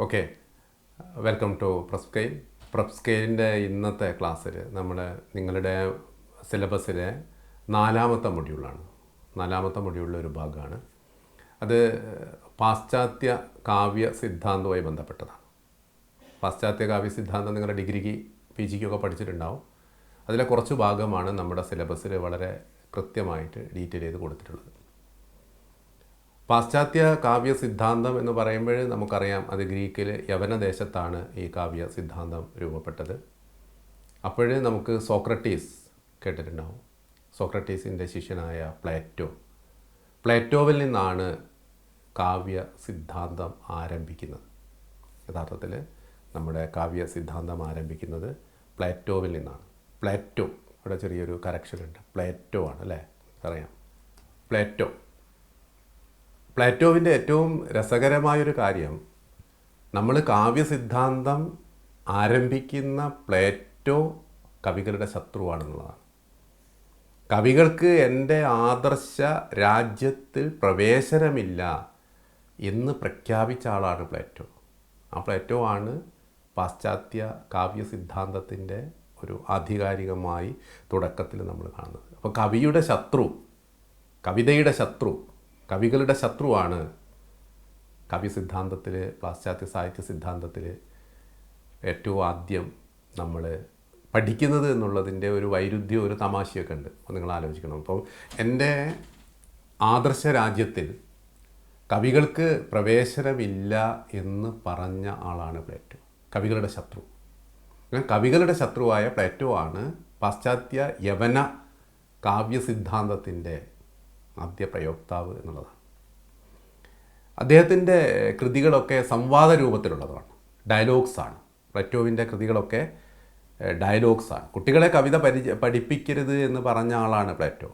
Okay. Welcome to Prescale പ്രസ്കെയിലിന്റെ ഇന്നത്തെ ക്ലാസ്സിൽ നമ്മൾ നിങ്ങളുടെ സിലബസിലെ നാലാമത്തെ മൊഡ്യൂളാണ്. നാലാമത്തെ മൊഡ്യൂളിലെ ഒരു ഭാഗമാണ്. അത് പാശ്ചാത്യ കാവ്യ സിദ്ധാന്തവുമായി ബന്ധപ്പെട്ടതാണ്. പാശ്ചാത്യ കാവ്യ സിദ്ധാന്തം നിങ്ങളുടെ ഡിഗ്രിക്ക് പി ജിക്കൊക്കെ പഠിച്ചിട്ടുണ്ടാവും. അതിലെ കുറച്ച് ഭാഗമാണ് നമ്മുടെ സിലബസിൽ വളരെ കൃത്യമായിട്ട് ഡീറ്റെയിൽ ചെയ്ത് കൊടുത്തിട്ടുള്ളത്. പാശ്ചാത്യ കാവ്യ സിദ്ധാന്തം എന്ന് പറയുമ്പോൾ നമുക്കറിയാം അത് ഗ്രീക്കിൽ യവനദേശത്താണ് ഈ കാവ്യ സിദ്ധാന്തം രൂപപ്പെട്ടത്. അപ്പോഴേ നമുക്ക് സോക്രട്ടീസ് കേട്ടിട്ടുണ്ടാവും. സോക്രട്ടീസിന്റെ ശിഷ്യനായ പ്ലേറ്റോ. പ്ലേറ്റോവിൽ നിന്നാണ് കാവ്യ സിദ്ധാന്തം ആരംഭിക്കുന്നത്. യഥാർത്ഥത്തിൽ നമ്മുടെ കാവ്യ സിദ്ധാന്തം ആരംഭിക്കുന്നത് പ്ലേറ്റോവിൽ നിന്നാണ്. പ്ലേറ്റോ ഇവിടെ ചെറിയൊരു കറക്ഷൻ ഉണ്ട്. പ്ലേറ്റോ ആണ് അല്ലേ? അറിയാം. പ്ലേറ്റോ. പ്ലേറ്റോവിന്റെ ഏറ്റവും രസകരമായൊരു കാര്യം നമ്മൾ കാവ്യസിദ്ധാന്തം ആരംഭിക്കുന്ന പ്ലേറ്റോ കവികളുടെ ശത്രുവാണെന്നുള്ളതാണ്. കവികൾക്ക് എന്റെ ആദർശ രാജ്യത്തിൽ പ്രവേശനമില്ല എന്ന് പ്രഖ്യാപിച്ച ആളാണ് പ്ലേറ്റോ. ആ പ്ലേറ്റോ ആണ് പാശ്ചാത്യ കാവ്യ സിദ്ധാന്തത്തിന്റെ ഒരു ആധികാരികമായി തുടക്കത്തിൽ നമ്മൾ കാണുന്നത്. അപ്പോൾ കവിയുടെ ശത്രു കവിതയുടെ ശത്രു കവികളുടെ ശത്രുവാണ് കവി സിദ്ധാന്തത്തിൽ പാശ്ചാത്യ സാഹിത്യ സിദ്ധാന്തത്തിൽ ഏറ്റവും ആദ്യം നമ്മൾ പഠിക്കുന്നത് എന്നുള്ളതിന്റെ ഒരു വൈരുദ്ധ്യം ഒരു തമാശയൊക്കെ ഉണ്ട്. അപ്പോൾ നിങ്ങൾ ആലോചിക്കണം. അപ്പോൾ എന്റെ ആദർശ രാജ്യത്തിൽ കവികൾക്ക് പ്രവേശനമില്ല എന്ന് പറഞ്ഞ ആളാണ് പ്ലേറ്റോ. കവികളുടെ ശത്രു. കവികളുടെ ശത്രുവായ പ്ലേറ്റോ ആണ് പാശ്ചാത്യ യവന കാവ്യ സിദ്ധാന്തത്തിന്റെ ആദ്യ പ്രയോക്താവ് എന്നുള്ളതാണ്. അദ്ദേഹത്തിന്റെ കൃതികളൊക്കെ സംവാദ രൂപത്തിലുള്ളതാണ്. ഡയലോഗ്സാണ് പ്ലറ്റോവിന്റെ കൃതികളൊക്കെ ഡയലോഗ്സാണ് കുട്ടികളെ കവിത പരിച പഠിപ്പിക്കരുത് എന്ന് പറഞ്ഞ ആളാണ് പ്ലേറ്റോ.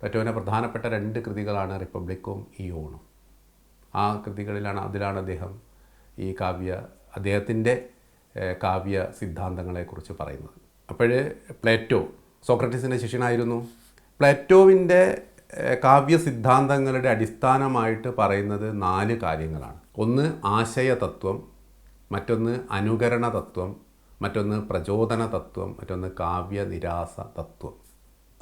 പ്ലറ്റോവിന്റെ പ്രധാനപ്പെട്ട രണ്ട് കൃതികളാണ് റിപ്പബ്ലിക്കും ഇയോണും ആ കൃതികളിലാണ് അതിലാണ് അദ്ദേഹം ഈ കാവ്യ അദ്ദേഹത്തിന്റെ കാവ്യ സിദ്ധാന്തങ്ങളെക്കുറിച്ച് പറയുന്നത്. അപ്പോൾ പ്ലേറ്റോ സോക്രട്ടീസിന്റെ ശിഷ്യനായിരുന്നു. പ്ലേറ്റോവിന്റെ കാവ്യ സിദ്ധാന്തങ്ങളുടെ അടിസ്ഥാനമായിട്ട് പറയുന്നത് നാല് കാര്യങ്ങളാണ്. ഒന്ന് ആശയ തത്വം മറ്റൊന്ന് അനുകരണ തത്വം മറ്റൊന്ന് പ്രചോദന തത്വം മറ്റൊന്ന് കാവ്യ നിരാസ തത്വം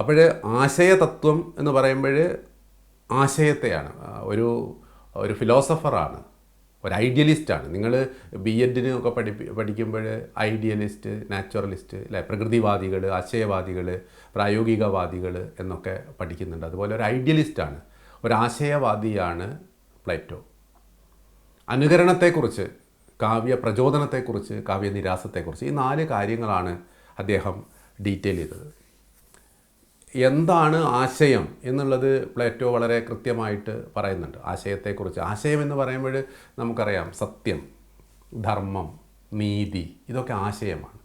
അപ്പോൾ ആശയതത്വം എന്ന് പറയുമ്പോൾ ആശയത്തെയാണ്. ഒരു ഒരു ഫിലോസഫറാണ് ഒരു ഐഡിയലിസ്റ്റാണ് നിങ്ങൾ ബി എഡിന് ഒക്കെ പഠിപ്പി പഠിക്കുമ്പോൾ ഐഡിയലിസ്റ്റ് നാച്ചുറലിസ്റ്റ് അല്ലെ പ്രകൃതിവാദികൾ ആശയവാദികൾ പ്രായോഗികവാദികൾ എന്നൊക്കെ പഠിക്കുന്നുണ്ട്. അതുപോലെ ഒരു ഐഡിയലിസ്റ്റാണ് ഒരാശയവാദിയാണ് പ്ലേറ്റോ. അനുകരണത്തെക്കുറിച്ച് കാവ്യ പ്രചോദനത്തെക്കുറിച്ച് കാവ്യ നിരാസത്തെക്കുറിച്ച് ഈ നാല് കാര്യങ്ങളാണ് അദ്ദേഹം ഡീറ്റെയിൽ ചെയ്തത്. എന്താണ് ആശയം എന്നുള്ളത് പ്ലേറ്റോ വളരെ കൃത്യമായിട്ട് പറയുന്നുണ്ട്. ആശയത്തെക്കുറിച്ച് ആശയം എന്ന് പറയുമ്പോൾ നമുക്കറിയാം സത്യം ധർമ്മം നീതി ഇതൊക്കെ ആശയമാണ്.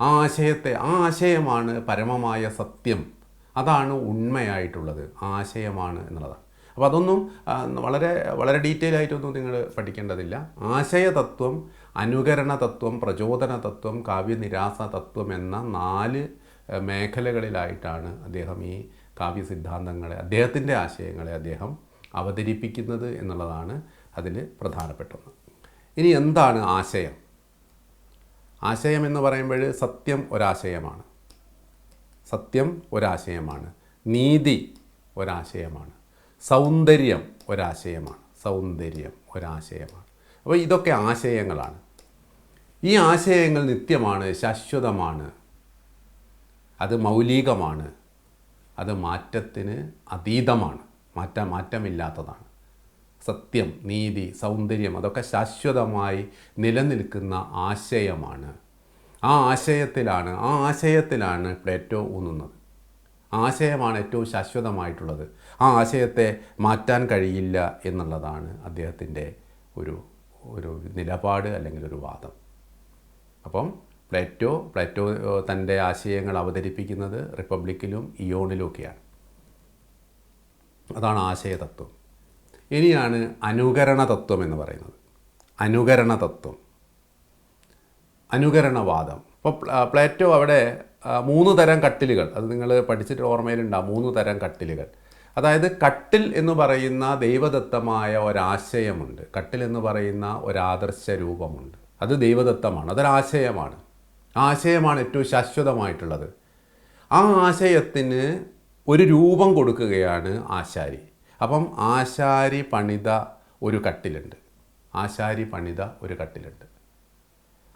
ആ ആശയത്തെ ആ ആശയമാണ് പരമമായ സത്യം. അതാണ് ഉണ്മയായിട്ടുള്ളത് ആശയമാണ് എന്നുള്ളതാണ്. അപ്പോൾ അതൊന്നും വളരെ വളരെ ഡീറ്റെയിൽ ആയിട്ടൊന്നും നിങ്ങൾ പഠിക്കേണ്ടതില്ല. ആശയതത്വം അനുകരണ തത്വം പ്രചോദന തത്വം കാവ്യനിരാസ തത്വം എന്ന നാല് മേഖലകളിലായിട്ടാണ് അദ്ദേഹം ഈ കാവ്യ സിദ്ധാന്തങ്ങളെ അദ്ദേഹത്തിന്റെ ആശയങ്ങളെ അദ്ദേഹം അവതരിപ്പിക്കുന്നത് എന്നുള്ളതാണ് അതിൽ പ്രധാനപ്പെട്ടത്. ഇനി എന്താണ് ആശയം? ആശയം എന്ന് പറയുമ്പോൾ സത്യം ഒരാശയമാണ്. സത്യം ഒരാശയമാണ്. നീതി ഒരാശയമാണ്. സൗന്ദര്യം ഒരാശയമാണ്. സൗന്ദര്യം ഒരാശയമാണ്. അപ്പോൾ ഇതൊക്കെ ആശയങ്ങളാണ്. ഈ ആശയങ്ങൾ നിത്യമാണ് ശാശ്വതമാണ്. അത് മൗലികമാണ്. അത് മാറ്റത്തിന് അതീതമാണ്. മാറ്റ മാറ്റമില്ലാത്തതാണ്. സത്യം നീതി സൗന്ദര്യം അതൊക്കെ ശാശ്വതമായി നിലനിൽക്കുന്ന ആശയമാണ്. ആ ആശയത്തിലാണ് ആ ആശയത്തിലാണ് പ്ലേറ്റോ ഊന്നുന്നത്. ആശയമാണ് ഏറ്റവും ശാശ്വതമായിട്ടുള്ളത്. ആ ആശയത്തെ മാറ്റാൻ കഴിയില്ല എന്നുള്ളതാണ് അദ്ദേഹത്തിന്റെ ഒരു ഒരു നിലപാട് അല്ലെങ്കിൽ ഒരു വാദം. അപ്പം പ്ലേറ്റോ പ്ലേറ്റോ തന്റെ ആശയങ്ങൾ അവതരിപ്പിക്കുന്നത് റിപ്പബ്ലിക്കിലും ഇയോണിലുമൊക്കെയാണ്. അതാണ് ആശയതത്വം. ഇനിയാണ് അനുകരണ തത്വം എന്ന് പറയുന്നത്. അനുകരണ തത്വം അനുകരണവാദം അപ്പോൾ പ്ലേറ്റോ അവിടെ മൂന്ന് തരം കട്ടിലുകൾ. അത് നിങ്ങൾ പഠിച്ചിട്ട് ഓർമ്മയിലുണ്ടാവും മൂന്ന് തരം കട്ടിലുകൾ. അതായത് കട്ടിൽ എന്ന് പറയുന്ന ദൈവദത്തമായ ഒരാശയമുണ്ട്. കട്ടിൽ എന്ന് പറയുന്ന ഒരാദർശ രൂപമുണ്ട്. അത് ദൈവദത്തമാണ് അതൊരാശയമാണ്. ആശയമാണ് ഏറ്റവും ശാശ്വതമായിട്ടുള്ളത്. ആ ആശയത്തിന് ഒരു രൂപം കൊടുക്കുകയാണ് ആശാരി. അപ്പം ആശാരി പണിത ഒരു കട്ടിലുണ്ട്. ആശാരി പണിത ഒരു കട്ടിലുണ്ട്.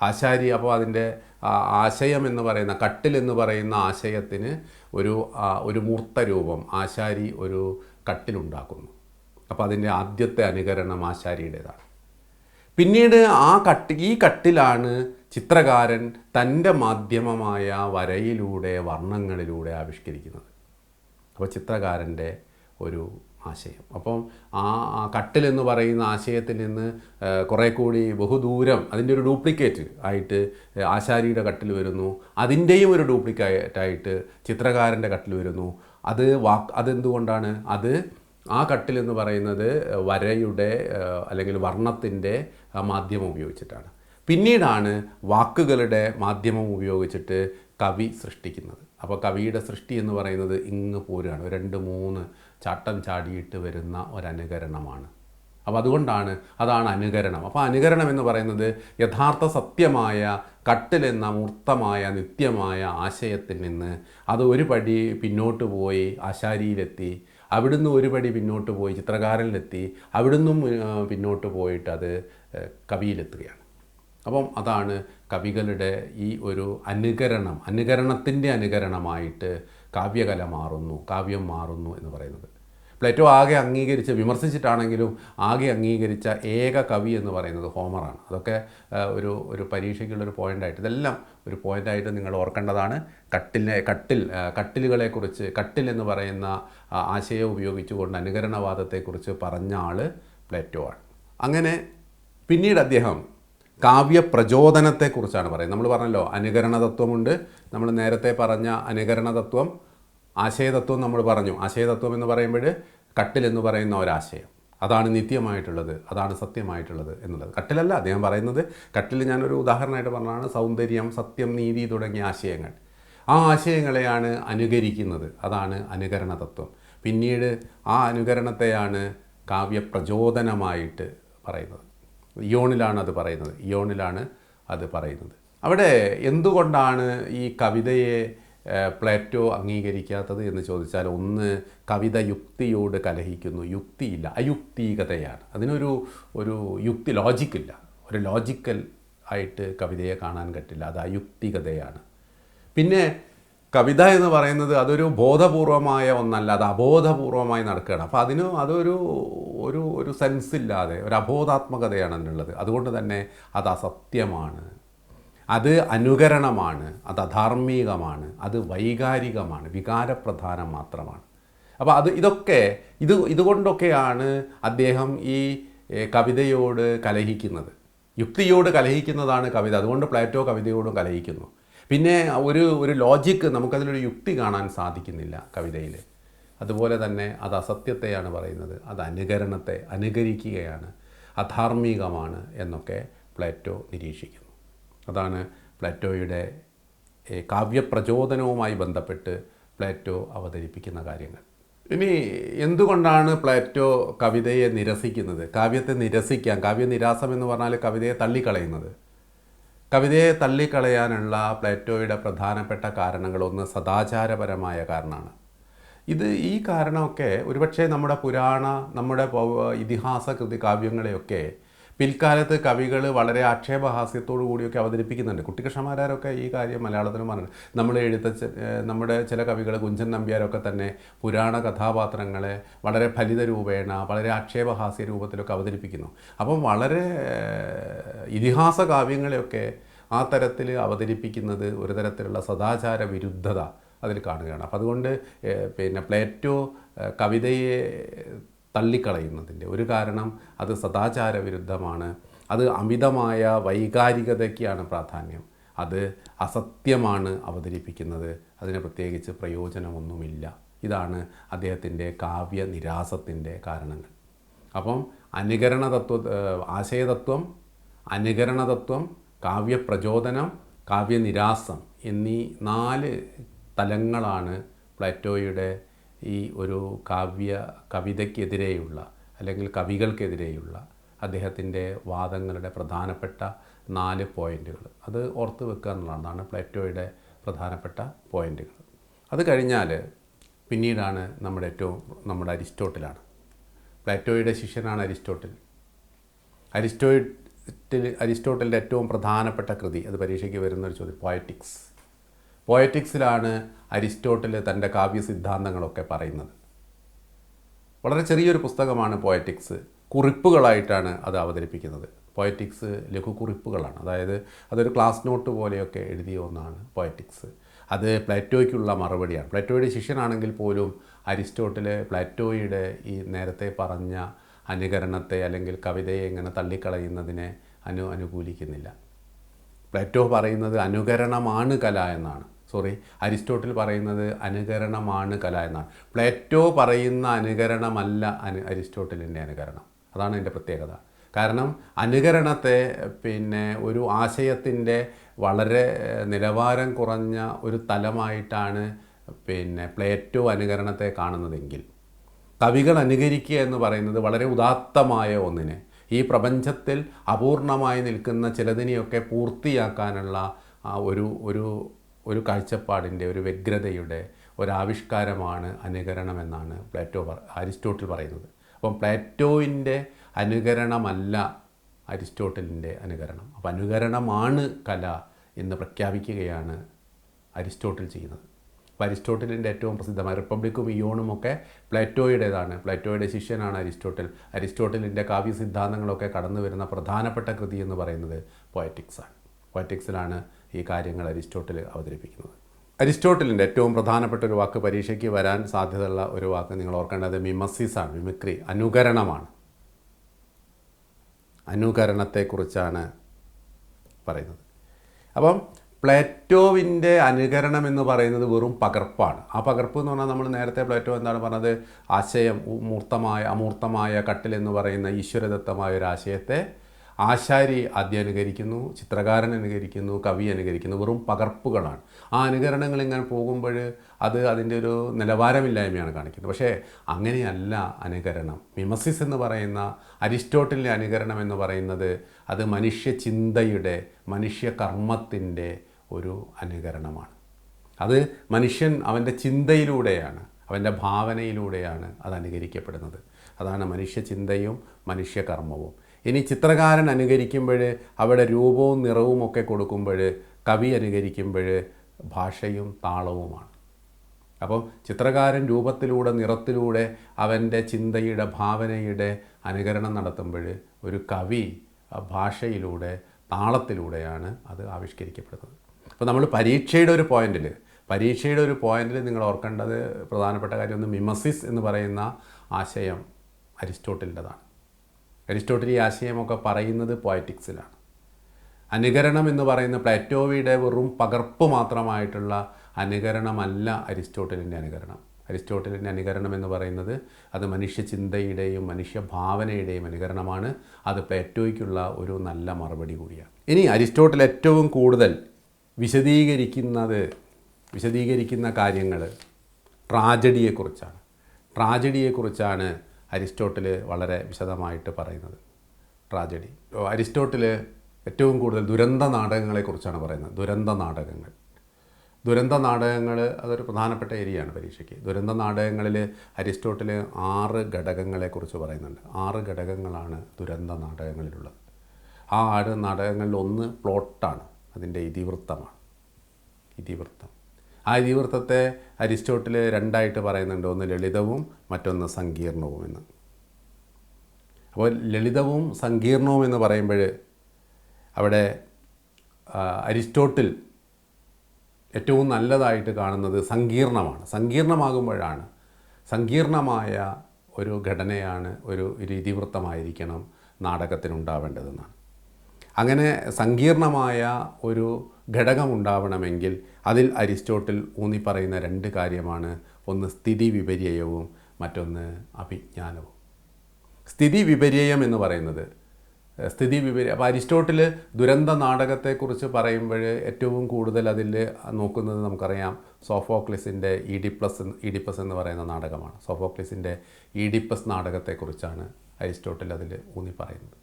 ആശാരി അപ്പോൾ അതിന്റെ ആശയം എന്ന് പറയുന്ന കട്ടിൽ എന്ന് പറയുന്ന ആശയത്തിന് ഒരു ഒരു മൂർത്ത രൂപം ആശാരി ഒരു കട്ടിലുണ്ടാക്കുന്നു അപ്പോൾ അതിന്റെ ആദ്യത്തെ അനുകരണം ആശാരിയുടേതാണ്. പിന്നീട് ആ കട്ടി ഈ കട്ടിലാണ് ചിത്രകാരൻ തന്റെ മാധ്യമമായ വരയിലൂടെ വർണങ്ങളിലൂടെ ആവിഷ്കരിക്കുന്നത്. അപ്പോൾ ചിത്രകാരന്റെ ഒരു ആശയം. അപ്പം ആ കട്ടിൽ എന്ന് പറയുന്ന ആശയത്തിൽ നിന്ന് കുറേ കൂടി ബഹുദൂരം അതിന്റെ ഒരു ഡ്യൂപ്ലിക്കേറ്റ് ആയിട്ട് ആശാരിയുടെ കട്ടിൽ വരുന്നു. അതിന്റെയും ഒരു ഡ്യൂപ്ലിക്കേറ്റായിട്ട് ചിത്രകാരന്റെ കട്ടിൽ വരുന്നു. അത് വാക്ക് അതെന്തുകൊണ്ടാണ്? അത് ആ കട്ടിൽ എന്ന് പറയുന്നത് വരയുടെ അല്ലെങ്കിൽ വർണത്തിന്റെ മാധ്യമം ഉപയോഗിച്ചിട്ടാണ്. പിന്നീടാണ് വാക്കുകളുടെ മാധ്യമം ഉപയോഗിച്ചിട്ട് കവി സൃഷ്ടിക്കുന്നത്. അപ്പോൾ കവിയുടെ സൃഷ്ടി എന്ന് പറയുന്നത് ഇങ്ങ് പോരുകയാണ്. രണ്ട് മൂന്ന് ചാട്ടം ചാടിയിട്ട് വരുന്ന ഒരനുകരണമാണ്. അപ്പോൾ അതുകൊണ്ടാണ് അതാണ് അനുകരണം. അപ്പോൾ അനുകരണം എന്ന് പറയുന്നത് യഥാർത്ഥ സത്യമായ കട്ടിലെന്ന മൂർത്തമായ നിത്യമായ ആശയത്തിൽ നിന്ന് അത് ഒരു പടി പിന്നോട്ട് പോയി ആശാരിയിലെത്തി അവിടുന്ന് ഒരു പടി പിന്നോട്ട് പോയി ചിത്രകാരനിലെത്തി അവിടുന്നും പിന്നോട്ട് പോയിട്ട് അത് കവിയിലെത്തുകയാണ്. അപ്പം അതാണ് കവികളുടെ ഈ ഒരു അനുകരണം അനുകരണത്തിന്റെ അനുകരണമായിട്ട് കാവ്യകല മാറുന്നു കാവ്യം മാറുന്നു എന്ന് പറയുന്നത്. പ്ലേറ്റോ ആകെ അംഗീകരിച്ച് വിമർശിച്ചിട്ടാണെങ്കിലും ആകെ അംഗീകരിച്ച ഏക കവി എന്ന് പറയുന്നത് ഹോമറാണ്. അതൊക്കെ ഒരു ഒരു പരീക്ഷയ്ക്കുള്ളൊരു പോയിന്റായിട്ട് ഇതെല്ലാം ഒരു പോയിന്റായിട്ട് നിങ്ങൾ ഓർക്കേണ്ടതാണ്. കട്ടിലെ കട്ടിൽ കട്ടിലുകളെക്കുറിച്ച് കട്ടിൽ എന്ന് പറയുന്ന ആശയം ഉപയോഗിച്ചുകൊണ്ട് അനുകരണവാദത്തെക്കുറിച്ച് പറഞ്ഞ ആൾ പ്ലേറ്റോ ആണ്. അങ്ങനെ പിന്നീട് അദ്ദേഹം കാവ്യപ്രചോദനത്തെക്കുറിച്ചാണ് പറയുന്നത്. നമ്മൾ പറഞ്ഞല്ലോ അനുകരണ തത്വമുണ്ട് നമ്മൾ നേരത്തെ പറഞ്ഞ അനുകരണ തത്വം ആശയതത്വം നമ്മൾ പറഞ്ഞു. ആശയതത്വം എന്ന് പറയുമ്പോൾ കട്ടിൽ എന്ന് പറയുന്ന ഒരാശയം. അതാണ് നിത്യമായിട്ടുള്ളത് അതാണ് സത്യമായിട്ടുള്ളത് എന്നുള്ളത്. കട്ടിലല്ല അദ്ദേഹം പറയുന്നത് കട്ടിൽ ഞാനൊരു ഉദാഹരണമായിട്ട് പറഞ്ഞതാണ് സൗന്ദര്യം സത്യം നീതി തുടങ്ങിയ ആശയങ്ങൾ. ആ ആശയങ്ങളെയാണ് അനുകരിക്കുന്നത്. അതാണ് അനുകരണ തത്വം പിന്നീട് ആ അനുകരണത്തെയാണ് കാവ്യപ്രചോദനമായിട്ട് പറയുന്നത്. ഇയോണിലാണ് അത് പറയുന്നത്. യോണിലാണ് അത് പറയുന്നത്. അവിടെ എന്തുകൊണ്ടാണ് ഈ കവിതയെ പ്ലേറ്റോ അംഗീകരിക്കാത്തത് എന്ന് ചോദിച്ചാൽ ഒന്ന് കവിത യുക്തിയോട് കലഹിക്കുന്നു. യുക്തിയില്ല അയുക്തികതയാണ്. അതിനൊരു ഒരു യുക്തി ലോജിക്കില്ല. ഒരു ലോജിക്കൽ ആയിട്ട് കവിതയെ കാണാൻ പറ്റില്ല. അത് അയുക്തികതയാണ്. പിന്നെ കവിത എന്ന് പറയുന്നത് അതൊരു ബോധപൂർവമായ ഒന്നല്ല അത് അബോധപൂർവമായി നടക്കുകയാണ്. അപ്പോൾ അതിന് അതൊരു ഒരു ഒരു സെൻസ് ഇല്ലാതെ ഒരു അബോധാത്മകതയാണ് അതിനുള്ളത്. അതുകൊണ്ട് തന്നെ അത് അസത്യമാണ്. അത് അനുകരണമാണ്. അത് അധാർമ്മികമാണ് അത് വൈകാരികമാണ്. വികാരപ്രധാനം മാത്രമാണ്. അപ്പോൾ അത് ഇതൊക്കെ ഇത് ഇതുകൊണ്ടൊക്കെയാണ് അദ്ദേഹം ഈ കവിതയോട് കലഹിക്കുന്നത്. യുക്തിയോട് കലഹിക്കുന്നതാണ് കവിത. അതുകൊണ്ട് പ്ലേറ്റോ കവിതയോടും കലഹിക്കുന്നു. പിന്നെ ഒരു ഒരു ലോജിക്ക് നമുക്കതിലൊരു യുക്തി കാണാൻ സാധിക്കുന്നില്ല കവിതയിൽ അതുപോലെ തന്നെ അത് അസത്യത്തെയാണ് പറയുന്നത്. അത് അനുകരണത്തെ അനുകരിക്കുകയാണ്. അധാർമികമാണ് എന്നൊക്കെ പ്ലേറ്റോ നിരീക്ഷിക്കുന്നു. അതാണ് പ്ലേറ്റോയുടെ കാവ്യപ്രചോദനവുമായി ബന്ധപ്പെട്ട് പ്ലേറ്റോ അവതരിപ്പിക്കുന്ന കാര്യങ്ങൾ. ഇനി എന്തുകൊണ്ടാണ് പ്ലേറ്റോ കവിതയെ നിരസിക്കുന്നത്? കാവ്യത്തെ നിരസിക്കാൻ കാവ്യനിരാസം എന്ന് പറഞ്ഞാൽ കവിതയെ തള്ളിക്കളയുന്നത്? കവിതയെ തള്ളിക്കളയാനുള്ള പ്ലേറ്റോയുടെ പ്രധാനപ്പെട്ട കാരണങ്ങളൊന്ന് സദാചാരപരമായ കാരണമാണ്. ഇത് ഈ കാരണമൊക്കെ ഒരുപക്ഷെ നമ്മുടെ പുരാണ നമ്മുടെ ഇതിഹാസ കൃതി കാവ്യങ്ങളെയൊക്കെ പിൽക്കാലത്ത് കവികൾ വളരെ ആക്ഷേപഹാസ്യത്തോടു കൂടിയൊക്കെ അവതരിപ്പിക്കുന്നുണ്ട്. കുട്ടികൃഷ്ണമാരൊക്കെ ഈ കാര്യം മലയാളത്തിലും പറഞ്ഞു നമ്മൾ എഴുത്ത നമ്മുടെ ചില കവികൾ കുഞ്ചൻ നമ്പ്യാരൊക്കെ തന്നെ പുരാണ കഥാപാത്രങ്ങളെ വളരെ ഫലിത രൂപേണ വളരെ ആക്ഷേപഹാസ്യ രൂപത്തിലൊക്കെ അവതരിപ്പിക്കുന്നു. അപ്പം വളരെ ഇതിഹാസ കാവ്യങ്ങളെയൊക്കെ ആ തരത്തിൽ അവതരിപ്പിക്കുന്നത് ഒരു തരത്തിലുള്ള സദാചാര വിരുദ്ധത അതിൽ കാണുകയാണ്. അപ്പം അതുകൊണ്ട് പിന്നെ പ്ലേറ്റോ കവിതയെ തള്ളിക്കളയുന്നതിന്റെ. ഒരു കാരണം അത് സദാചാര വിരുദ്ധമാണ് അത് അമിതമായ വൈകാരികതയ്ക്കാണ് പ്രാധാന്യം. അത് അസത്യമാണ് അവതരിപ്പിക്കുന്നത്. അതിന് പ്രത്യേകിച്ച് പ്രയോജനമൊന്നുമില്ല. ഇതാണ് അദ്ദേഹത്തിന്റെ കാവ്യ നിരാസത്തിന്റെ കാരണങ്ങൾ. അപ്പം അനുകരണ തത്വ ആശയതത്വം അനുകരണ തത്വം കാവ്യപ്രചോദനം കാവ്യനിരാസം എന്നീ നാല് തലങ്ങളാണ് പ്ലേറ്റോയുടെ ഈ ഒരു കാവ്യ കവിതയ്ക്കെതിരെയുള്ള അല്ലെങ്കിൽ കവികൾക്കെതിരെയുള്ള അദ്ദേഹത്തിന്റെ വാദങ്ങളുടെ പ്രധാനപ്പെട്ട നാല് പോയിന്റുകൾ അത് ഓർത്ത് വെക്കുക എന്നുള്ളതാണ്. പ്ലേറ്റോയുടെ പ്രധാനപ്പെട്ട പോയിന്റുകൾ അത് കഴിഞ്ഞാൽ പിന്നീടാണ് നമ്മുടെ ഏറ്റവും നമ്മുടെ അരിസ്റ്റോട്ടിലാണ്. പ്ലേറ്റോയുടെ ശിഷ്യനാണ് അരിസ്റ്റോട്ടിൽ. അരിസ്റ്റോട്ടിൽ അരിസ്റ്റോട്ടലിന്റെ ഏറ്റവും പ്രധാനപ്പെട്ട കൃതി അത് പരീക്ഷയ്ക്ക് വരുന്ന ഒരു ചോദ്യം പോയറ്റിക്സ് പോയറ്റിക്സിലാണ് അരിസ്റ്റോട്ടിൽ തന്റെ കാവ്യ സിദ്ധാന്തങ്ങളൊക്കെ പറയുന്നത്. വളരെ ചെറിയൊരു പുസ്തകമാണ് പോയറ്റിക്സ് കുറിപ്പുകളായിട്ടാണ് അത് അവതരിപ്പിക്കുന്നത്. പോയറ്റിക്സ് ലഘുക്കുറിപ്പുകളാണ് അതായത് അതൊരു ക്ലാസ് നോട്ട് പോലെയൊക്കെ എഴുതിയ ഒന്നാണ് പോയറ്റിക്സ് അത് പ്ലാറ്റോയ്ക്കുള്ള മറുപടിയാണ്. പ്ലാറ്റോയുടെ ശിഷ്യനാണെങ്കിൽ പോലും അരിസ്റ്റോട്ടിൽ പ്ലാറ്റോയുടെ ഈ നേരത്തെ പറഞ്ഞ അനുകരണത്തെ അല്ലെങ്കിൽ കവിതയെ ഇങ്ങനെ തള്ളിക്കളയുന്നതിനെ അനു അനുകൂലിക്കുന്നില്ല. പ്ലാറ്റോ പറയുന്നത് അനുകരണമാണ് കല എന്നാണ്. സോറി അരിസ്റ്റോട്ടിൽ പറയുന്നത് അനുകരണമാണ് കല എന്നാണ്. പ്ലേറ്റോ പറയുന്ന അനുകരണമല്ല അനു അരിസ്റ്റോട്ടിലിന്റെ അനുകരണം. അതാണ് എന്റെ പ്രത്യേകത. കാരണം അനുകരണത്തെ പിന്നെ ഒരു ആശയത്തിന്റെ വളരെ നിലവാരം കുറഞ്ഞ ഒരു തലമായിട്ടാണ് പിന്നെ പ്ലേറ്റോ അനുകരണത്തെ കാണുന്നതെങ്കിൽ. കവികൾ അനുകരിക്കുക എന്ന് പറയുന്നത് വളരെ ഉദാത്തമായ ഒന്നിനെ. ഈ പ്രപഞ്ചത്തിൽ അപൂർണമായി നിൽക്കുന്ന ചിലതിനെയൊക്കെ പൂർത്തിയാക്കാനുള്ള ഒരു ഒരു ഒരു കാഴ്ചപ്പാടിന്റെ ഒരു വ്യഗ്രതയുടെ ഒരാവിഷ്കാരമാണ് അനുകരണം എന്നാണ് പ്ലേറ്റോ അരിസ്റ്റോട്ടിൽ പറയുന്നത്. അപ്പം പ്ലാറ്റോയിന്റെ അനുകരണമല്ല അരിസ്റ്റോട്ടലിന്റെ അനുകരണം. അപ്പം അനുകരണമാണ് കല എന്ന് പ്രഖ്യാപിക്കുകയാണ് അരിസ്റ്റോട്ടിൽ ചെയ്യുന്നത്. അപ്പോൾ അരിസ്റ്റോട്ടലിന്റെ ഏറ്റവും പ്രസിദ്ധമായ റിപ്പബ്ലിക്കും ഇയോണുമൊക്കെ പ്ലേറ്റോയുടേതാണ്. പ്ലേറ്റോയുടെ ശിഷ്യനാണ് അരിസ്റ്റോട്ടിൽ. അരിസ്റ്റോട്ടലിന്റെ കാവ്യ സിദ്ധാന്തങ്ങളൊക്കെ കടന്നു വരുന്ന പ്രധാനപ്പെട്ട കൃതി എന്ന് പറയുന്നത് പോയറ്റിക്സാണ് പോയറ്റിക്സിലാണ് ഈ കാര്യങ്ങൾ അരിസ്റ്റോട്ടിൽ അവതരിപ്പിക്കുന്നത്. അരിസ്റ്റോട്ടലിന്റെ ഏറ്റവും പ്രധാനപ്പെട്ട ഒരു വാക്ക് പരീക്ഷയ്ക്ക് വരാൻ സാധ്യതയുള്ള ഒരു വാക്ക് നിങ്ങൾ ഓർക്കേണ്ടത് മിമസിസ് ആണ് മിമിക്രി അനുകരണമാണ്. അനുകരണത്തെക്കുറിച്ചാണ് പറയുന്നത്. അപ്പം പ്ലേറ്റോവിന്റെ അനുകരണം എന്ന് പറയുന്നത് വെറും പകർപ്പാണ്. ആ പകർപ്പ് എന്ന് പറഞ്ഞാൽ നമ്മൾ നേരത്തെ പ്ലേറ്റോ എന്താണ് പറഞ്ഞത്? ആശയം മൂർത്തമായ അമൂർത്തമായ കട്ടിൽ എന്ന് പറയുന്ന ഈശ്വരദത്തമായ ഒരു ആശയത്തെ ആശാരി ആദ്യം അനുകരിക്കുന്നു ചിത്രകാരൻ അനുകരിക്കുന്നു കവി അനുകരിക്കുന്നു വെറും പകർപ്പുകളാണ്. ആ അനുകരണങ്ങൾ ഇങ്ങനെ പോകുമ്പോൾ അത് അതിന്റെ ഒരു നിലവാരമില്ലായ്മയാണ് കാണിക്കുന്നത്. പക്ഷേ അങ്ങനെയല്ല അനുകരണം. മിമസിസ് എന്ന് പറയുന്ന അരിസ്റ്റോട്ടലിന്റെ അനുകരണം എന്ന് പറയുന്നത് അത് മനുഷ്യ ചിന്തയുടെ മനുഷ്യ കർമ്മത്തിന്റെ ഒരു അനുകരണമാണ്. അത് മനുഷ്യൻ അവന്റെ ചിന്തയിലൂടെയാണ് അവന്റെ ഭാവനയിലൂടെയാണ് അത് അനുകരിക്കപ്പെടുന്നത്. അതാണ് മനുഷ്യ ചിന്തയും മനുഷ്യകർമ്മവും. ഇനി ചിത്രകാരൻ അനുകരിക്കുമ്പോൾ അവിടെ രൂപവും നിറവും ഒക്കെ കൊടുക്കുമ്പോൾ കവി അനുകരിക്കുമ്പോൾ ഭാഷയും താളവുമാണ്. അപ്പം ചിത്രകാരൻ രൂപത്തിലൂടെ നിറത്തിലൂടെ അവന്റെ ചിന്തയുടെ ഭാവനയുടെ അനുകരണം നടത്തുമ്പോൾ ഒരു കവി ഭാഷയിലൂടെ താളത്തിലൂടെയാണ് അത് ആവിഷ്കരിക്കപ്പെടുന്നത്. അപ്പോൾ നമ്മൾ പരീക്ഷയുടെ ഒരു പോയിന്റിൽ പരീക്ഷയുടെ ഒരു പോയിന്റിൽ നിങ്ങൾ ഓർക്കേണ്ടത് പ്രധാനപ്പെട്ട കാര്യം മിമസിസ് എന്ന് പറയുന്ന ആശയം അരിസ്റ്റോട്ടിലിന്റെതാണ്. അരിസ്റ്റോട്ടിൽ ഈ ആശയമൊക്കെ പറയുന്നത് പോയറ്റിക്സിലാണ് അനുകരണം എന്ന് പറയുന്ന പ്ലാറ്റോവിയുടെ വെറും പകർപ്പ് മാത്രമായിട്ടുള്ള അനുകരണമല്ല അരിസ്റ്റോട്ടലിന്റെ അനുകരണം. അരിസ്റ്റോട്ടലിന്റെ അനുകരണം എന്ന് പറയുന്നത് അത് മനുഷ്യ ചിന്തയുടെയും അനുകരണമാണ്. അത് പ്ലേറ്റോയ്ക്കുള്ള ഒരു നല്ല മറുപടി കൂടിയാണ്. ഇനി അരിസ്റ്റോട്ടൽ ഏറ്റവും കൂടുതൽ വിശദീകരിക്കുന്നത് വിശദീകരിക്കുന്ന കാര്യങ്ങൾ ട്രാജഡിയെക്കുറിച്ചാണ്. ട്രാജഡിയെക്കുറിച്ചാണ് അരിസ്റ്റോട്ടിൽ വളരെ വിശദമായിട്ട് പറയുന്നത്. ട്രാജഡി. അരിസ്റ്റോട്ടിൽ ഏറ്റവും കൂടുതൽ ദുരന്ത നാടകങ്ങളെക്കുറിച്ചാണ് പറയുന്നത്. ദുരന്ത നാടകങ്ങൾ. ദുരന്ത നാടകങ്ങൾ അതൊരു പ്രധാനപ്പെട്ട ഏരിയയാണ് പരീക്ഷയ്ക്ക്. ദുരന്ത നാടകങ്ങളിൽ അരിസ്റ്റോട്ടിൽ ആറ് ഘടകങ്ങളെക്കുറിച്ച് പറയുന്നുണ്ട്. ആറ് ഘടകങ്ങളാണ് ദുരന്ത നാടകങ്ങളിലുള്ളത്. ആ ആറ് നാടകങ്ങളിൽ ഒന്ന് പ്ലോട്ടാണ്. അതിന്റെ ഇതിവൃത്തമാണ്. ഇതിവൃത്തം. ആ ഇതിവൃത്തത്തെ അരിസ്റ്റോട്ടിൽ രണ്ടായിട്ട് പറയുന്നുണ്ട്. ഒന്ന് ലളിതവും മറ്റൊന്ന് സങ്കീർണവും എന്ന്. അപ്പോൾ ലളിതവും സങ്കീർണവും എന്ന് പറയുമ്പോൾ അവിടെ അരിസ്റ്റോട്ടിൽ ഏറ്റവും നല്ലതായിട്ട് കാണുന്നത് സങ്കീർണമാണ്. സങ്കീർണമാകുമ്പോഴാണ്. സങ്കീർണമായ ഒരു ഘടനയാണ് ഒരു രീതിവൃത്തമായിരിക്കണം നാടകത്തിനുണ്ടാവേണ്ടതെന്നാണ്. അങ്ങനെ സങ്കീർണമായ ഒരു ഘടകമുണ്ടാവണമെങ്കിൽ അതിൽ അരിസ്റ്റോട്ടിൽ ഊന്നി പറയുന്ന രണ്ട് കാര്യമാണ്. ഒന്ന് സ്ഥിതി വിപര്യവും മറ്റൊന്ന് അഭിജ്ഞാനവും. സ്ഥിതി വിപര്യം എന്ന് പറയുന്നത് സ്ഥിതി വിപര്യ അപ്പോൾ അരിസ്റ്റോട്ടിൽ ദുരന്ത നാടകത്തെക്കുറിച്ച് പറയുമ്പോൾ ഏറ്റവും കൂടുതൽ അതിൽ നോക്കുന്നത് നമുക്കറിയാം സോഫോക്ലിസിന്റെ ഇഡിപ്ലസ് ഇഡിപ്പസ് എന്ന് പറയുന്ന നാടകമാണ്. സോഫോക്ലിസിന്റെ ഇഡിപ്പസ് നാടകത്തെക്കുറിച്ചാണ് അരിസ്റ്റോട്ടിൽ അതിൽ ഊന്നി പറയുന്നത്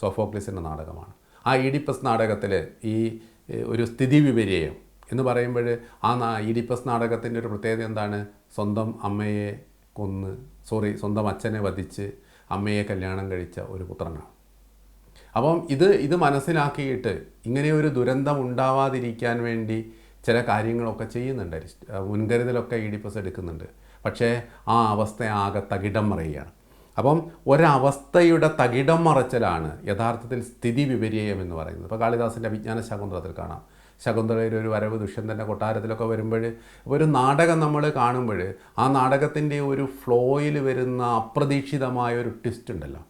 സോഫോക്ലിസിന്റെ നാടകമാണ്. ആ ഇഡിപ്പസ് നാടകത്തിൽ ഈ ഒരു സ്ഥിതി വിപര്യം എന്ന് പറയുമ്പോൾ ആ നാ- ഈഡിപ്പസ് നാടകത്തിന്റെ ഒരു പ്രത്യേകത എന്താണ്? സ്വന്തം അമ്മയെ കൊന്ന് സോറി സ്വന്തം അച്ഛനെ വധിച്ച് അമ്മയെ കല്യാണം കഴിച്ച ഒരു പുത്രനാണ്. അപ്പം ഇത് ഇത് മനസ്സിലാക്കിയിട്ട് ഇങ്ങനെ ഒരു ദുരന്തം ഉണ്ടാവാതിരിക്കാൻ വേണ്ടി ചില കാര്യങ്ങളൊക്കെ ചെയ്യുന്നുണ്ട്. മുൻകരുതലൊക്കെ ഈഡിപ്പസ് എടുക്കുന്നുണ്ട്. പക്ഷേ ആ അവസ്ഥ ആകെ തകിടം മറിയുകയാണ്. അപ്പം ഒരവസ്ഥയുടെ തകിടം മറച്ചലാണ് യഥാർത്ഥത്തിൽ സ്ഥിതി വിപര്യം എന്ന് പറയുന്നത്. ഇപ്പോൾ കാളിദാസിന്റെ വിജ്ഞാന ശകുന്തളത്തിൽ കാണാം. ശകുന്തളയിൽ ഒരു വരവ് ദുഷ്യന്തന്റെ കൊട്ടാരത്തിലൊക്കെ വരുമ്പോൾ ഒരു നാടകം നമ്മൾ കാണുമ്പോൾ ആ നാടകത്തിന്റെ ഒരു ഫ്ലോയിൽ വരുന്ന അപ്രതീക്ഷിതമായ ഒരു ട്വിസ്റ്റ് ഉണ്ടല്ലോ.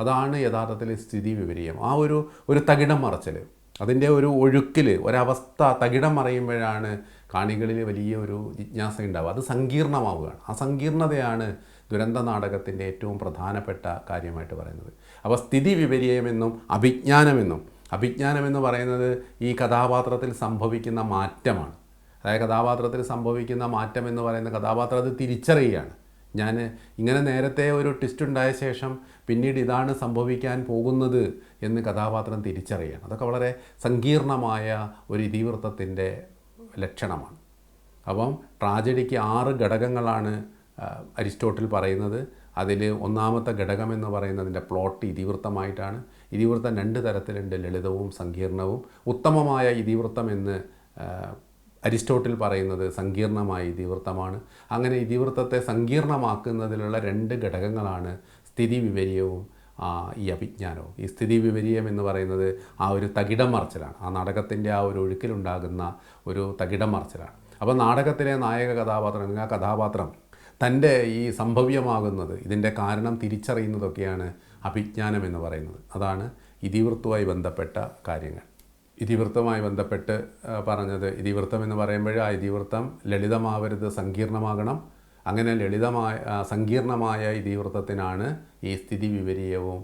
അതാണ് യഥാർത്ഥത്തിൽ സ്ഥിതി വിപര്യം. ആ ഒരു ഒരു തകിടം മറച്ചൽ. അതിന്റെ ഒരു ഒഴുക്കിൽ ഒരവസ്ഥ തകിടം മറയുമ്പോഴാണ് കാണികളിൽ വലിയ ഒരു ജിജ്ഞാസ ഉണ്ടാവുക അത് സങ്കീർണമാവുകയാണ്. ആ സങ്കീർണതയാണ് ദുരന്ത നാടകത്തിന്റെ ഏറ്റവും പ്രധാനപ്പെട്ട കാര്യമായിട്ട് പറയുന്നത്. അപ്പോൾ സ്ഥിതി വിപര്യമെന്നും അഭിജ്ഞാനമെന്നും അഭിജ്ഞാനമെന്ന് പറയുന്നത് ഈ കഥാപാത്രത്തിൽ സംഭവിക്കുന്ന മാറ്റമാണ്. അതായത് കഥാപാത്രത്തിൽ സംഭവിക്കുന്ന മാറ്റം എന്ന് പറയുന്ന കഥാപാത്രം അത് തിരിച്ചറിയുകയാണ്. ഞാൻ ഇങ്ങനെ നേരത്തെ ഒരു ട്വിസ്റ്റ് ഉണ്ടായ ശേഷം പിന്നീട് ഇതാണ് സംഭവിക്കാൻ പോകുന്നത് എന്ന് കഥാപാത്രം തിരിച്ചറിയുകയാണ്. അതൊക്കെ വളരെ സങ്കീർണമായ ഒരു ഇതിവൃത്തത്തിന്റെ ലക്ഷണമാണ്. അപ്പം ട്രാജഡിക്ക് ആറ് ഘടകങ്ങളാണ് അരിസ്റ്റോട്ടിൽ പറയുന്നത് അതിൽ ഒന്നാമത്തെ ഘടകം എന്ന് പറയുന്നതിന്റെ പ്ലോട്ട് ഇതിവൃത്തമായിട്ടാണ്. ഇതിവൃത്തം രണ്ട് തരത്തിലുണ്ട് ലളിതവും സങ്കീർണവും. ഉത്തമമായ ഇതിവൃത്തം എന്ന് അരിസ്റ്റോട്ടിൽ പറയുന്നത് സങ്കീർണമായ ഇതിവൃത്തമാണ്. അങ്ങനെ ഇതിവൃത്തത്തെ സങ്കീർണമാക്കുന്നതിലുള്ള രണ്ട് ഘടകങ്ങളാണ് സ്ഥിതി വിപര്യവും ഈ അഭിജ്ഞാനവും. ഈ സ്ഥിതി വിപര്യം എന്ന് പറയുന്നത് ആ ഒരു തകിടം മറച്ചിലാണ്. ആ നാടകത്തിന്റെ ആ ഒരു ഒഴുക്കിലുണ്ടാകുന്ന ഒരു തകിടം മറച്ചിലാണ്. അപ്പോൾ നാടകത്തിലെ നായക കഥാപാത്രം അല്ലെങ്കിൽ ആ കഥാപാത്രം തന്റെ ഈ സംഭവ്യമാകുന്നത് ഇതിന്റെ കാരണം തിരിച്ചറിയുന്നതൊക്കെയാണ് അഭിജ്ഞാനം എന്ന് പറയുന്നത്. അതാണ് ഇതിവൃത്തവുമായി ബന്ധപ്പെട്ട കാര്യങ്ങൾ. ഇതിവൃത്തവുമായി ബന്ധപ്പെട്ട് പറഞ്ഞത് ഇതിവൃത്തം എന്ന് പറയുമ്പോൾ ആ ഇതിവൃത്തം ലളിതമാവരുത് സങ്കീർണമാകണം. അങ്ങനെ ലളിതമായ സങ്കീർണമായ ഇതിവൃത്തത്തിനാണ് ഈ സ്ഥിതി വിപരീയവും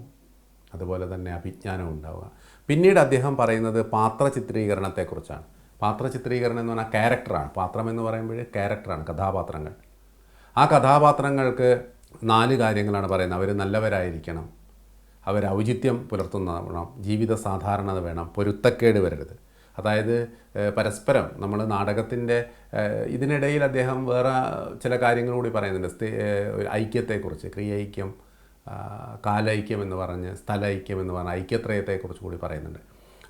അതുപോലെ തന്നെ അഭിജ്ഞാനവും ഉണ്ടാവുക. പിന്നീട് അദ്ദേഹം പറയുന്നത് പാത്ര ചിത്രീകരണത്തെക്കുറിച്ചാണ് പാത്ര ചിത്രീകരണം എന്ന് പറഞ്ഞാൽ ക്യാരക്ടറാണ് പാത്രം എന്ന് പറയുമ്പോൾ ക്യാരക്ടറാണ് കഥാപാത്രങ്ങൾ. ആ കഥാപാത്രങ്ങൾക്ക് നാല് കാര്യങ്ങളാണ് പറയുന്നത്. അവർ നല്ലവരായിരിക്കണം. അവർ ഔചിത്യം പുലർത്തുന്നവണം ജീവിത സാധാരണത വേണം. പൊരുത്തക്കേട് വരരുത്. അതായത് പരസ്പരം നമ്മൾ നാടകത്തിന്റെ ഇതിനിടയിൽ അദ്ദേഹം വേറെ ചില കാര്യങ്ങൾ കൂടി പറയുന്നുണ്ട്. സ്ഥി- ഐക്യത്തെക്കുറിച്ച് ക്രിയൈക്യം കാലൈക്യം എന്ന് പറഞ്ഞ് സ്ഥലൈക്യം എന്ന് പറഞ്ഞ ഐക്യത്രയത്തെക്കുറിച്ച് കൂടി പറയുന്നുണ്ട്.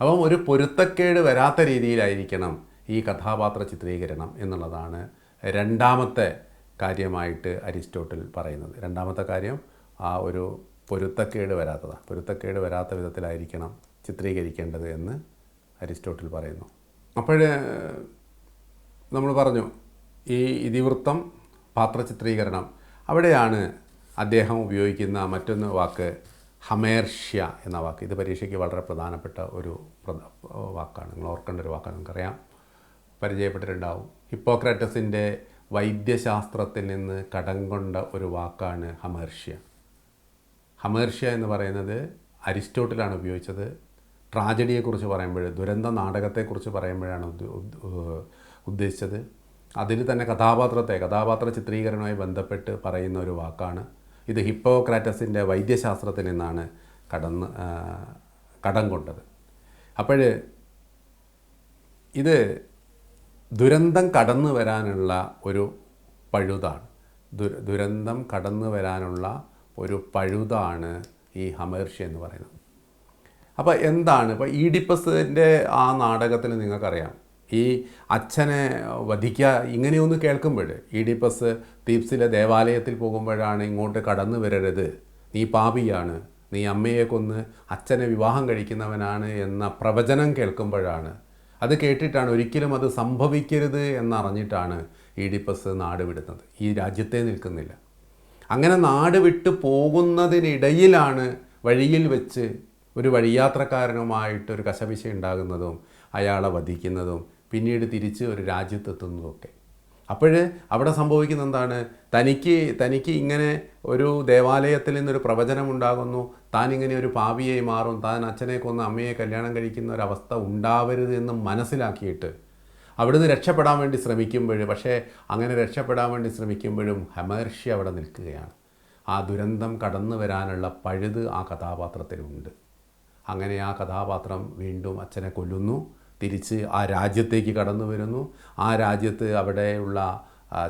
അപ്പം ഒരു പൊരുത്തക്കേട് വരാത്ത രീതിയിലായിരിക്കണം ഈ കഥാപാത്ര ചിത്രീകരണം എന്നുള്ളതാണ് രണ്ടാമത്തെ കാര്യമായിട്ട് അരിസ്റ്റോട്ടിൽ പറയുന്നത്. രണ്ടാമത്തെ കാര്യം ആ ഒരു പൊരുത്തക്കേട് വരാത്തതാണ് പൊരുത്തക്കേട് വരാത്ത വിധത്തിലായിരിക്കണം ചിത്രീകരിക്കേണ്ടത് എന്ന് അരിസ്റ്റോട്ടിൽ പറയുന്നു. അപ്പോഴേ നമ്മൾ പറഞ്ഞു ഈ ഇതിവൃത്തം പാത്രചിത്രീകരണം അവിടെയാണ് അദ്ദേഹം ഉപയോഗിക്കുന്ന മറ്റൊന്ന് വാക്ക് ഹമേർഷ്യ എന്ന വാക്ക്. ഇത് പരീക്ഷയ്ക്ക് വളരെ പ്രധാനപ്പെട്ട ഒരു വാക്കാണ്. നിങ്ങൾ ഓർക്കേണ്ട ഒരു വാക്കാണ് നിങ്ങൾക്കറിയാം പരിചയപ്പെട്ടിട്ടുണ്ടാവും. ഹിപ്പോക്രാറ്റസിന്റെ വൈദ്യശാസ്ത്രത്തിൽ നിന്ന് കടം കൊണ്ട ഒരു വാക്കാണ് ഹമേർഷ്യ. ഹമേർഷ്യ എന്ന് പറയുന്നത് അരിസ്റ്റോട്ടിലാണ് ഉപയോഗിച്ചത്. ട്രാജഡിയെക്കുറിച്ച് പറയുമ്പോൾ ദുരന്ത നാടകത്തെക്കുറിച്ച് പറയുമ്പോഴാണ് ഉദ്ദ- ഉദ്ദ- ഉദ്ദേശിച്ചത്. അതിൽ തന്നെ കഥാപാത്രത്തെ കഥാപാത്ര ചിത്രീകരണവുമായി ബന്ധപ്പെട്ട് പറയുന്ന ഒരു വാക്കാണ്. ഇത് ഹിപ്പോക്രാറ്റസിന്റെ വൈദ്യശാസ്ത്രത്തിൽ നിന്നാണ് കടന്ന് കടം കൊണ്ടത്. അപ്പോൾ ഇത് ദുരന്തം കടന്നു വരാനുള്ള ഒരു പഴുതാണ്. ദുര ദുരന്തം കടന്നു വരാനുള്ള ഒരു പഴുതാണ് ഈ ഹമേർഷി എന്ന് പറയുന്നത്. അപ്പോൾ എന്താണ്? ഇപ്പോൾ ഈഡിപ്പസിന്റെ ആ നാടകത്തിൽ നിങ്ങൾക്കറിയാം. ഈ അച്ഛനെ വധിക്കുക ഇങ്ങനെയൊന്ന് കേൾക്കുമ്പോൾ ഈഡിപ്പസ് തീപ്സിലെ ദേവാലയത്തിൽ പോകുമ്പോഴാണ് ഇങ്ങോട്ട് കടന്നു വരരുത്. നീ പാപിയാണ്. നീ അമ്മയെ കൊന്ന് അച്ഛനെ വിവാഹം കഴിക്കുന്നവനാണ് എന്ന പ്രവചനം കേൾക്കുമ്പോഴാണ് അത് കേട്ടിട്ടാണ് ഒരിക്കലും അത് സംഭവിക്കരുത് എന്നറിഞ്ഞിട്ടാണ് ഈഡിപ്പസ് നാട് വിടുന്നത്. ഈ രാജ്യത്തെ നിൽക്കുന്നില്ല. അങ്ങനെ നാട് വിട്ട് പോകുന്നതിനിടയിലാണ് വഴിയിൽ വെച്ച് ഒരു വഴിയാത്രക്കാരനുമായിട്ട് ഒരു കശപിശ ഉണ്ടാകുന്നതും അയാളെ വധിക്കുന്നതും പിന്നീട് തിരിച്ച് ഒരു രാജ്യത്തെത്തുന്നതുമൊക്കെ അപ്പോൾ അവിടെ സംഭവിക്കുന്ന എന്താണ് തനിക്ക് തനിക്ക് ഇങ്ങനെ ഒരു ദേവാലയത്തിൽ നിന്നൊരു പ്രവചനം ഉണ്ടാകുന്നു. താൻ ഇങ്ങനെ ഒരു പാവിയായി മാറും. താൻ അച്ഛനെ കൊന്ന് അമ്മയെ കല്യാണം കഴിക്കുന്ന ഒരവസ്ഥ ഉണ്ടാവരുത് എന്ന് മനസ്സിലാക്കിയിട്ട് അവിടുന്ന് രക്ഷപ്പെടാൻ വേണ്ടി ശ്രമിക്കുമ്പോൾ പക്ഷേ അങ്ങനെ രക്ഷപ്പെടാൻ വേണ്ടി ശ്രമിക്കുമ്പോഴും ഹമർഷി അവിടെ നിൽക്കുകയാണ്. ആ ദുരന്തം കടന്നു വരാനുള്ള പഴുത് ആ കഥാപാത്രത്തിനുണ്ട് അങ്ങനെ ആ കഥാപാത്രം വീണ്ടും അച്ഛനെ കൊല്ലുന്നു. തിരിച്ച് ആ രാജ്യത്തേക്ക് കടന്നു വരുന്നു. ആ രാജ്യത്ത് അവിടെയുള്ള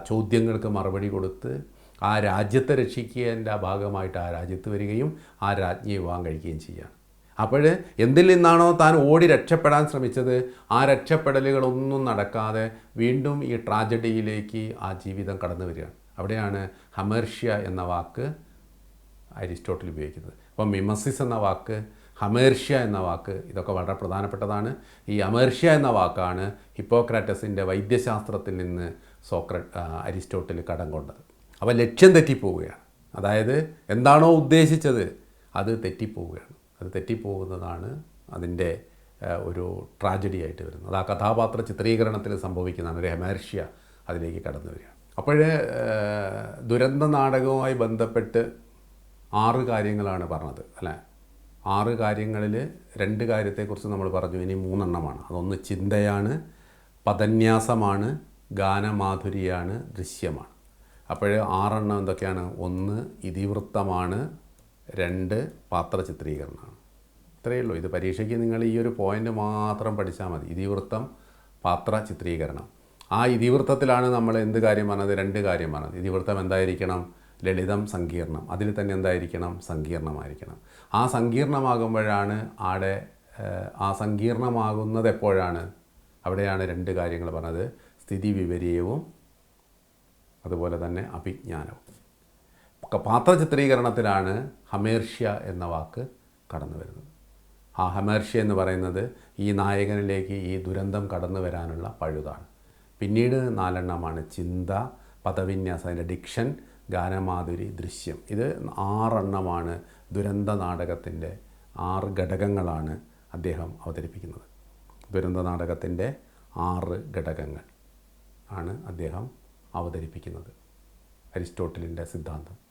ചോദ്യങ്ങൾക്ക് മറുപടി കൊടുത്ത് ആ രാജ്യത്തെ രക്ഷിക്കേണ്ട ഭാഗമായിട്ട് ആ രാജ്യത്ത് വരികയും ആ രാജ്ഞിയെ വിവാഹം കഴിക്കുകയും ചെയ്യുകയാണ് അപ്പോൾ എന്തിൽ നിന്നാണോ താൻ ഓടി രക്ഷപ്പെടാൻ ശ്രമിച്ചത്? ആ രക്ഷപ്പെടലുകളൊന്നും നടക്കാതെ വീണ്ടും ഈ ട്രാജഡിയിലേക്ക് ആ ജീവിതം കടന്നു വരികയാണ് അവിടെയാണ് ഹമേർഷ്യ എന്ന വാക്ക് അരിസ്റ്റോട്ടിൽ ഉപയോഗിക്കുന്നത്. അപ്പം മിമസിസ് എന്ന വാക്ക് ഹമേർഷ്യ എന്ന വാക്ക് ഇതൊക്കെ വളരെ പ്രധാനപ്പെട്ടതാണ്. ഈ അമേർഷ്യ എന്ന വാക്കാണ് ഹിപ്പോക്രാറ്റസിന്റെ വൈദ്യശാസ്ത്രത്തിൽ നിന്ന് സോക്ര അരിസ്റ്റോട്ടിൽ കടം കൊണ്ടത്. അപ്പോൾ ലക്ഷ്യം തെറ്റിപ്പോവുകയാണ്. അതായത് എന്താണോ ഉദ്ദേശിച്ചത് അത് തെറ്റിപ്പോവുകയാണ്. അത് തെറ്റിപ്പോകുന്നതാണ് അതിന്റെ ഒരു ട്രാജഡി ആയിട്ട് വരുന്നത്. അത് ആ കഥാപാത്ര ചിത്രീകരണത്തിൽ സംഭവിക്കുന്നതാണ്. ഒരു ഹെമേർഷ്യ അതിലേക്ക് കടന്നു വരികയാണ് അപ്പോൾ ദുരന്ത നാടകവുമായി ബന്ധപ്പെട്ട് ആറ് കാര്യങ്ങളാണ് പറഞ്ഞത്. അല്ലേ? ആറ് കാര്യങ്ങളിൽ രണ്ട് കാര്യത്തെക്കുറിച്ച് നമ്മൾ പറഞ്ഞു. ഇനി മൂന്നെണ്ണമാണ്. അതൊന്ന് ചിന്തയാണ് പദന്യാസമാണ് ഗാനമാധുരിയാണ് ദൃശ്യമാണ്. അപ്പോൾ ആറെണ്ണം എന്തൊക്കെയാണ്? ഒന്ന് ഇതിവൃത്തമാണ് രണ്ട് പാത്ര ചിത്രീകരണമാണ് ഇത്രയേ ഉള്ളൂ. ഇത് പരീക്ഷയ്ക്ക് നിങ്ങൾ ഈ ഒരു പോയിന്റ് മാത്രം പഠിച്ചാൽ മതി. ഇതിവൃത്തം പാത്ര ചിത്രീകരണം ആ ഇതിവൃത്തത്തിലാണ് നമ്മൾ എന്ത് കാര്യം പറഞ്ഞത്? രണ്ട് കാര്യം പറഞ്ഞത്. ഇതിവൃത്തം എന്തായിരിക്കണം? ലളിതം സങ്കീർണം. അതിൽ തന്നെ എന്തായിരിക്കണം? സങ്കീർണമായിരിക്കണം. ആ സങ്കീർണമാകുമ്പോഴാണ് ആടെ ആ സങ്കീർണമാകുന്നത് എപ്പോഴാണ്? അവിടെയാണ് രണ്ട് കാര്യങ്ങൾ പറഞ്ഞത്. സ്ഥിതി വിപര്യവും അതുപോലെ തന്നെ അഭിജ്ഞാനവും. പാത്ര ചിത്രീകരണത്തിലാണ് ഹമേർഷ്യ എന്ന വാക്ക് കടന്നു വരുന്നത്. ആ ഹമേർഷ്യ എന്ന് പറയുന്നത് ഈ നായകനിലേക്ക് ഈ ദുരന്തം കടന്നു വരാനുള്ള പഴുതാണ്. പിന്നീട് നാലെണ്ണമാണ് ചിന്ത പദവിന്യാസം അതിന്റെ ഡിക്ഷൻ ഗാനമാധുരി ദൃശ്യം. ഇത് ആറെണ്ണമാണ് ദുരന്ത നാടകത്തിന്റെ ആറ് ഘടകങ്ങളാണ് അദ്ദേഹം അവതരിപ്പിക്കുന്നത്. ദുരന്ത നാടകത്തിന്റെ ആറ് ഘടകങ്ങൾ ആണ് അദ്ദേഹം അവതരിപ്പിക്കുന്നത്. അരിസ്റ്റോട്ടലിന്റെ സിദ്ധാന്തം.